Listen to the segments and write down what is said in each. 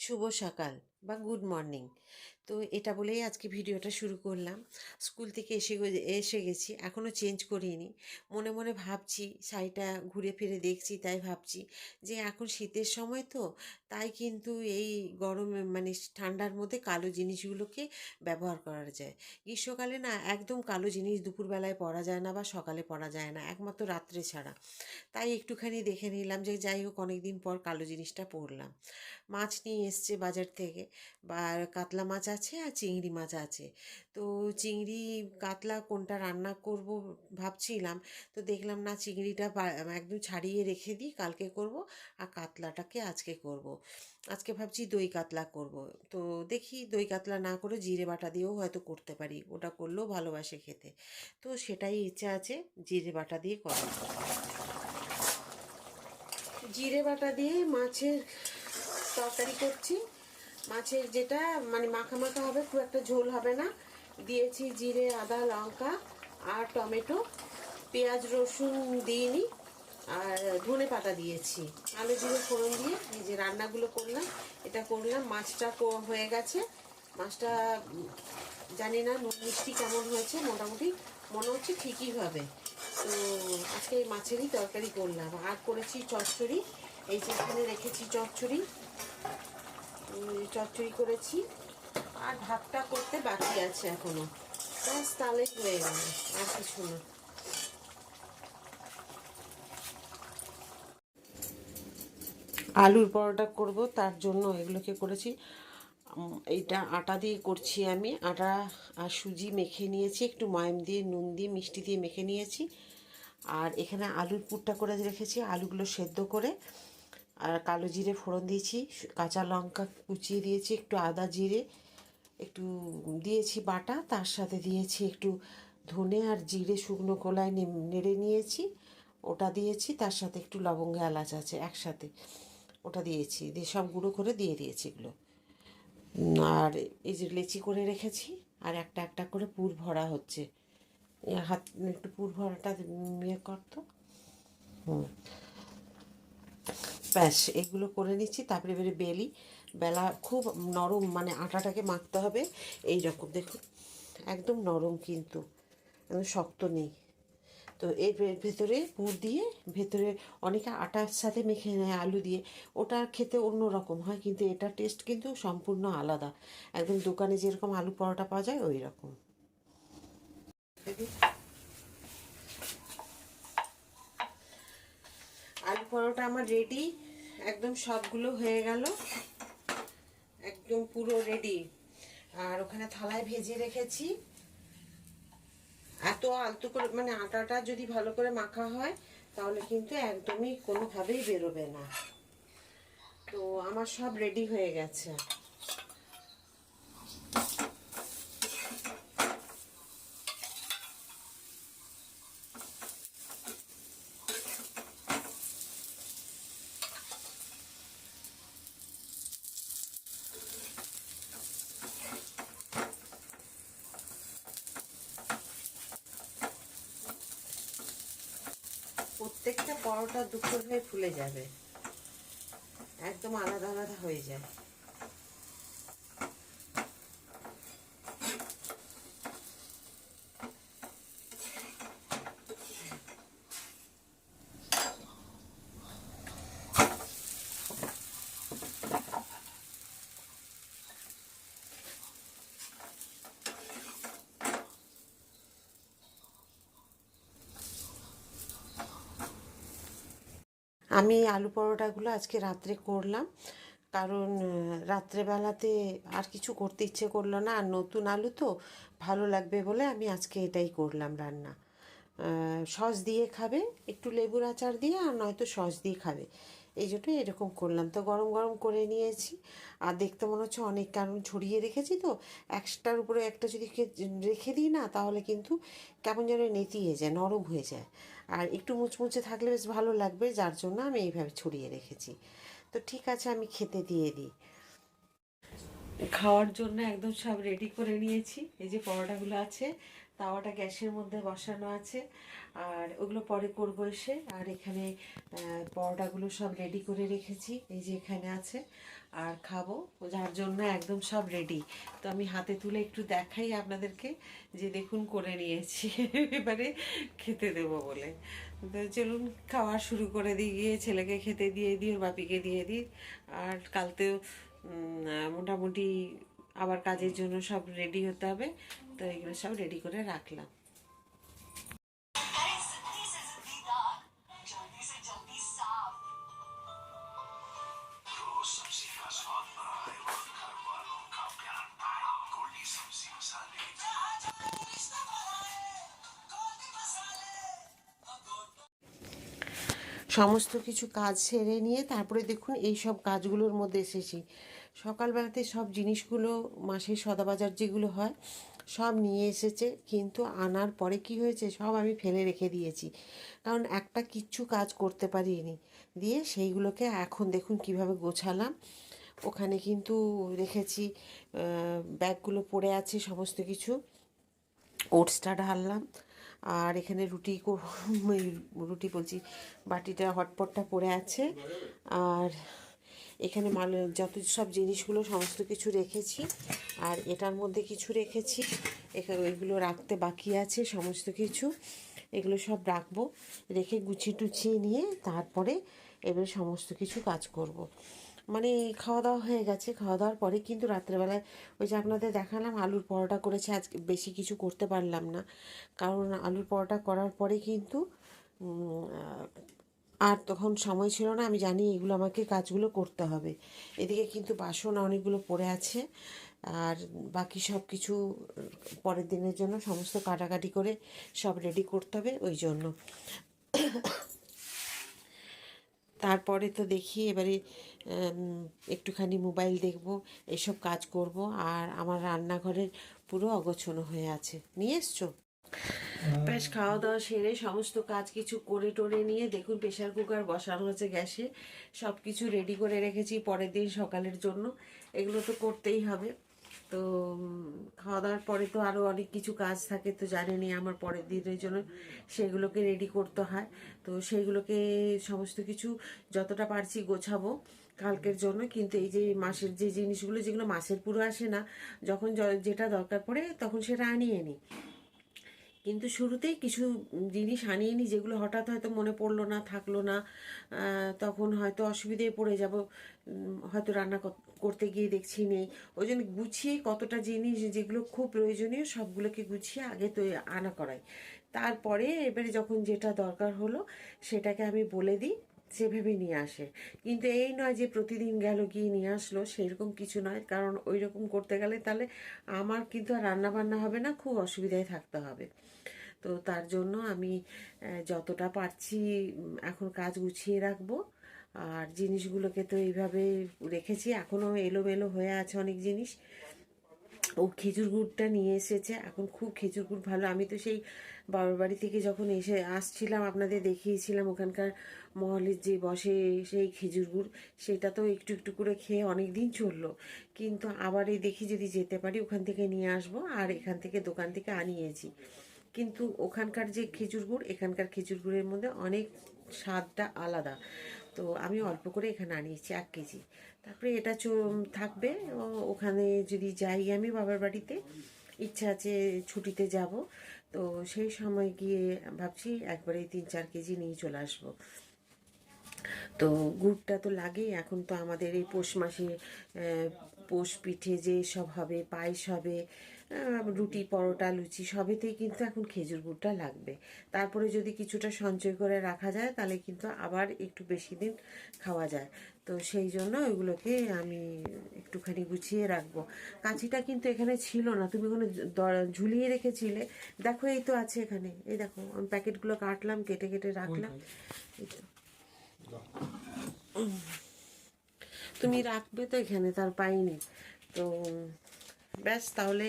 শুভ সকাল। বা good morning. তো এটা বলেই আজকে ভিডিওটা শুরু করলাম। স্কুল থেকে এসে এসে গেছি এখনও চেঞ্জ করিনি। মনে মনে ভাবছি, শাড়িটা ঘুরে ফিরে দেখছি, তাই ভাবছি যে এখন শীতের সময় তো, তাই কিন্তু এই গরমে মানে ঠান্ডার মধ্যে কালো জিনিসগুলোকে ব্যবহার করা যায়। গ্রীষ্মকালে না একদম কালো জিনিস দুপুরবেলায় পরা যায় না বা সকালে পরা যায় না, একমাত্র রাত্রে ছাড়া। তাই একটুখানি দেখে নিলাম যে যাই হোক অনেক দিন পর কালো জিনিসটা পরলাম। মাছ নিয়ে এসছে বাজার থেকে। বা কাতলা মাছ আছে আর চিংড়ি মাছ আছে। তো চিংড়ি, কাতলা কোনটা রান্না করব ভাবছিলাম, তো দেখলাম না চিংড়িটা একদম ছাড়িয়ে রেখে দিই, কালকে করব আর কাতলাটাকে আজকে করব। আজকে ভাবছি দই কাতলা করব। তো দেখি দই কাতলা না করে জিরে বাটা দিয়েও হয়তো করতে পারি, ওটা করলেও ভালোবাসে খেতে। তো সেটাই ইচ্ছা আছে, জিরে বাটা দিয়ে করার। জিরে বাটা দিয়ে মাছের তরকারি করছি। মাছের যেটা মানে মাখা মাখা হবে, খুব একটা ঝোল হবে না। দিয়েছি জিরে, আদা, লঙ্কা আর টমেটো। পেঁয়াজ, রসুন দিইনি, আর ধনে পাতা দিয়েছি। আলু জিরে, ফোড়ন দিয়ে এই যে রান্নাগুলো করলাম, এটা করলাম। মাছটা হয়ে গেছে। মাছটা, জানি না, নুন মিষ্টি কেমন হয়েছে, মোটামুটি মনে হচ্ছে ঠিকই হবে। তো আজকে এই মাছেরই তরকারি করলাম। আর করেছি চচ্চড়ি। এই যে এখানে রেখেছি চচ্চড়ি। চচ্চড়ি করেছি। আর ভাতটা করতে বাকি আছে এখনও। ব্যাস, তাহলেই হয়ে গেল, আর কিছু না। আলুর পরোটা করব, তার জন্য এগুলোকে করেছি। এইটা আটা দিয়ে করছি আমি। আটা আর সুজি মেখে নিয়েছি, একটু ময়াম দিয়ে, নুন দিয়ে, মিষ্টি দিয়ে মেখে নিয়েছি। আর এখানে আলুর পুরটা করে রেখেছি, আলুগুলো সেদ্ধ করে। আর কালো জিরে ফোড়ন দিয়েছি, কাঁচা লঙ্কা কুচিয়ে দিয়েছি, একটু আদা জিরে, একটু দিয়েছি বাটা, তার সাথে দিয়েছি একটু ধনে আর জিরে শুকনো কলায় নে- নেড়ে নিয়েছি, ওটা দিয়েছি, তার সাথে একটু লবঙ্গ এলাচ আছে একসাথে, ওটা দিয়েছি, দিয়ে সব গুঁড়ো করে দিয়ে দিয়েছি এগুলো। আর এই যে লেচি করে রেখেছি, আর একটা একটা করে পুর ভরা হচ্ছে। হাত, একটু পুর ভরাটা ইয়ে করতো হুম। ব্যাস, এগুলো করে নিচ্ছি। তারপরে এবারে বেলি। বেলা খুব নরম মানে আটাটাকে মাখতে হবে। এই রকম দেখুন, একদম নরম কিন্তু। একদম শক্ত নেই। তো এর ভেতরে পুর দিয়ে, ভেতরে অনেকে আটার সাথে মেখে নেয়, আলু দিয়ে। ওটা খেতে অন্য রকম হয়, কিন্তু এটা টেস্ট কিন্তু সম্পূর্ণ আলাদা। একদম দোকানে যেরকম আলু পরোটা পাওয়া যায় ওই রকম আলু পরোটা আমার রেডি একদম সবগুলো হয়ে গেল। একদম পুরো রেডি আর ওখানে থালায় ভেজে রেখেছি। এত আলতু করে মানে আটাটা যদি ভালো করে মাখা হয়, তাহলে কিন্তু একদমই কোনোভাবেই বেরোবে না। তো আমার সব রেডি হয়ে গেছে। প্রত্যেকটা পরোটা দুপুর হয়ে ফুলে যাবে। একদম আলাদা আলাদা হয়ে যায়। আমি আলু পরোটাগুলো আজকে রাত্রে করলাম। কারণ রাত্রেবেলাতে আর কিছু করতে ইচ্ছে করল না। আর নতুন আলু তো ভালো লাগবে বলে আমি আজকে এটাই করলাম রান্না। সস দিয়ে খাবে, একটু লেবুর আচার দিয়ে আর নয়তো সস দিয়ে খাবে। এই জন্য এরকম করলাম। তো গরম গরম করে নিয়েছি। আর দেখতে মনে হচ্ছে অনেক কারণ ছড়িয়ে রেখেছি তো। একটার উপরে একটা যদি রেখে দিই না তাহলে কিন্তু কেমন যেন নেতিয়ে যায়, নরম হয়ে যায়। আর একটু মুচমুচে থাকলে বেশ ভালো লাগবে, যার জন্য আমি এইভাবে ছড়িয়ে রেখেছি। তো ঠিক আছে, আমি খেতে দিয়ে দিই। খাওয়ার জন্য একদম সব রেডি করে নিয়েছি। এই যে পরোটাগুলো আছে তাওয়াটা গ্যাসের মধ্যে বসানো আছে। আর ওগুলো পরে করব এসে। আর এখানে পরোটাগুলো সব রেডি করে রেখেছি। এই যে এখানে আছে। আর খাব। যার জন্য একদম সব রেডি তো আমি হাতে তুলে একটু দেখাই আপনাদেরকে যে দেখুন করে নিয়েছি। এবারে খেতে দেবো বলে। তো চলুন, খাওয়া শুরু করে দিই। গিয়ে ছেলেকে খেতে দিয়ে দিই, ওর বাপিকে দিয়ে দিই। আর কালতেও মোটামুটি আবার কাজের জন্য সব রেডি হতে হবে। তো এগুলো সব রেডি করে রাখলাম। সমস্ত কিছু কাজ সেরে নিয়ে তারপরে দেখুন এই সব কাজগুলোর মধ্যে এসেছি। সকালবেলাতে সব জিনিসগুলো মাসে সদাবাজার যেগুলো হয় সব নিয়ে এসেছে, কিন্তু আনার পরে কি হয়েছে সব আমি ফেলে রেখে দিয়েছি। কারণ একটা কিচ্ছু কাজ করতে পারিনি। দিয়ে সেইগুলোকে এখন দেখুন কীভাবে গোছালাম। ওখানে কিন্তু রেখেছি ব্যাগগুলো পড়ে আছে সমস্ত কিছু। ওটসটা ঢাললাম। আর এখানে রুটি রুটি বলছি, বাটিটা, হটপটটা পড়ে আছে। আর এখানে মাল, যত সব জিনিসগুলো, সমস্ত কিছু রেখেছি। আর এটার মধ্যে কিছু রেখেছি। এখানে ওইগুলো রাখতে বাকি আছে, সমস্ত কিছু। এগুলো সব রাখব, রেখে গুছিয়ে টুছিয়ে নিয়ে তারপরে এবার সমস্ত কিছু কাজ করব। মানে খাওয়া দাওয়া হয়ে গেছে খাওয়া দাওয়ার পরে কিন্তু রাত্রেবেলায় ওই যে আপনাদের দেখালাম, আলুর পরোটা করেছে আজকে বেশি কিছু করতে পারলাম না। কারণ আলুর পরোটা করার পরে কিন্তু আর তখন সময় ছিল না, আমি জানি এগুলো আমাকে কাজগুলো করতে হবে। এদিকে কিন্তু বাসন অনেকগুলো পড়ে আছে, আর বাকি সব কিছু পরের দিনের জন্য সমস্ত কাটাকাটি করে সব রেডি করতে হবে ওই জন্য। তারপরে তো দেখি এবারে একটুখানি মোবাইল দেখব, এসব কাজ করব, আর আমার রান্নাঘরের পুরো অগোছলো হয়ে আছে। নিয়ে এসছো? বেশ খাওয়া দাওয়া সেরে সমস্ত কাজ কিছু করে টোরে নিয়ে দেখুন প্রেশার কুকার বসানো হচ্ছে গ্যাসে। সব কিছু রেডি করে রেখেছি পরের দিন সকালের জন্য। এগুলো তো করতেই হবে। তো খাওয়া দাওয়ার পরে তো আরও অনেক কিছু কাজ থাকে, তো জানেনই আমার পরের দিনের জন্য সেগুলোকে রেডি করতে হয়। তো সেইগুলোকে সমস্ত কিছু যতটা পারছি গোছাবো কালকের জন্য। কিন্তু এই যে মাসের যে জিনিসগুলো, যেগুলো মাসের পুরো আসে না, যখন যেটা দরকার পড়ে তখন সেটা আনিয়ে নিই। কিন্তু শুরুতেই কিছু জিনিস আনিয়ে নিই যেগুলো হঠাৎ হয়তো মনে পড়ল না, থাকল না তখন হয়তো অসুবিধায় পড়ে যাব হয়তো রান্না কর- করতে গিয়ে দেখছি নেই। ওই জন্য গুছিয়ে কতটা জিনিস যেগুলো খুব প্রয়োজনীয় সবগুলোকে গুছিয়ে আগে তো আনা করাই। তারপরে এবারে যখন যেটা দরকার হলো, সেটাকে আমি বলে দিই। সে ভেবে নিয়ে আসে। কিন্তু এই নয় যে প্রতিদিন গেল গিয়ে নিয়ে আসলো, সেরকম কিছু নয়। কারণ ওই রকম করতে গেলে তাহলে আমার কিন্তু আর রান্না বান্না হবে না, খুব অসুবিধায় থাকতে হবে। তো তার জন্য আমি যতটা পারছি এখন কাজ গুছিয়ে রাখব। আর জিনিসগুলোকে তো এইভাবে রেখেছি, এখনও এলোমেলো হয়ে আছে অনেক জিনিস। ও খেজুর গুড়টা নিয়ে এসেছে। এখন খুব খেজুর গুড় ভালো। আমি তো সেই বাবার বাড়ি থেকে যখন এসে আসছিলাম, আপনাদের দেখিয়েছিলাম ওখানকার মহলের যে বসে সেই খেজুর গুড়, সেটা তো একটু একটু করে খেয়ে অনেক দিন চলল। কিন্তু আবার এই দেখি যদি যেতে পারি, ওখান থেকে নিয়ে আসব আর এখান থেকে দোকান থেকে আনিয়েছি। কিন্তু ওখানকার যে খেজুর গুড়, এখানকার খেজুর গুড়ের মধ্যে অনেক স্বাদটা আলাদা। তো আমি অল্প করে এখানে আনিয়েছি, এক কেজি। তারপরে এটা থাকবে। ওখানে যদি যাই আমি বাবার বাড়িতে, ইচ্ছা আছে ছুটিতে যাব। তো সেই সময় গিয়ে ভাবছি একবারে তিন চার কেজি নিয়ে চলে আসব। তো গুড়টা তো লাগেই, এখন তো আমাদের এই পৌষ মাসে পৌষ পিঠে যে সব হবে, পায়েস হবে রুটি পরোটা লুচি সবেতেই কিন্তু এখন খেজুর গুড়টা লাগবে। তারপরে যদি কিছুটা সঞ্চয় করে রাখা যায় তাহলে কিন্তু আবার একটু বেশি দিন খাওয়া যায়। তো সেই জন্য ওইগুলোকে আমি একটুখানি গুছিয়ে রাখব। কাঁচিটা কিন্তু এখানে ছিল না। তুমি ওখানে ঝুলিয়ে রেখেছিলে? দেখো এই তো আছে এখানে। এই দেখো আমি প্যাকেটগুলো কাটলাম কেটে কেটে রাখলাম। এই তো। তুমি রাখবে তো এখানে তার পাইনি তো ব্যাস, তাহলে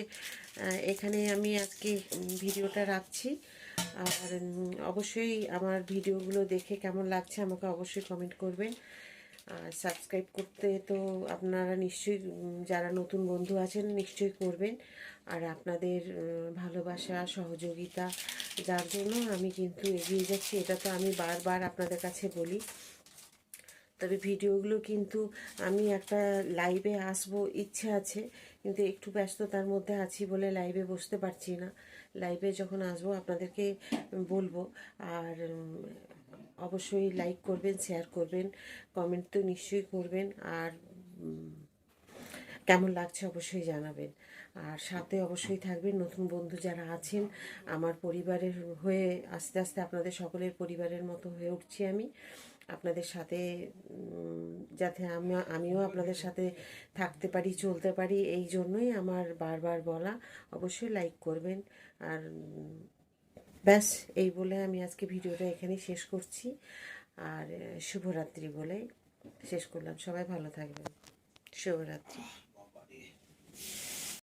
এখানে আমি আজকে ভিডিওটা রাখছি। আর অবশ্যই আমার ভিডিওগুলো দেখে কেমন লাগছে আমাকে অবশ্যই কমেন্ট করবেন। আর সাবস্ক্রাইব করতে তো আপনারা নিশ্চয়ই যারা নতুন বন্ধু আছেন নিশ্চয়ই করবেন। আর আপনাদের ভালোবাসা, সহযোগিতা, যার জন্য আমি কিন্তু এগিয়ে যাচ্ছি, এটা তো আমি বারবার আপনাদের কাছে বলি। তবে ভিডিওগুলো কিন্তু আমি একটা লাইভে আসব, ইচ্ছে আছে। কিন্তু একটু ব্যস্ততার মধ্যে আছি বলে লাইভে বসতে পারছি না। লাইভে যখন আসব আপনাদেরকে বলব। আর অবশ্যই লাইক করবেন শেয়ার করবেন কমেন্ট তো নিশ্চয়ই করবেন। আর কেমন লাগছে অবশ্যই জানাবেন। আর সাথে অবশ্যই থাকবেন নতুন বন্ধু যারা আছেন, আমার পরিবারের হয়ে আস্তে আস্তে আপনাদের সকলের পরিবারের মতো হয়ে উঠছি আমি। আপনাদের সাথে যাতে আমি, আমিও আপনাদের সাথে থাকতে পারি, চলতে পারি, এই জন্যই আমার বারবার বলা। অবশ্যই লাইক করবেন। আর, ব্যাস, এই বলে আমি আজকে ভিডিওটা এখানে শেষ করছি। আর, শুভরাত্রি বলে শেষ করলাম। সবাই ভালো থাকবেন। শুভরাত্রি।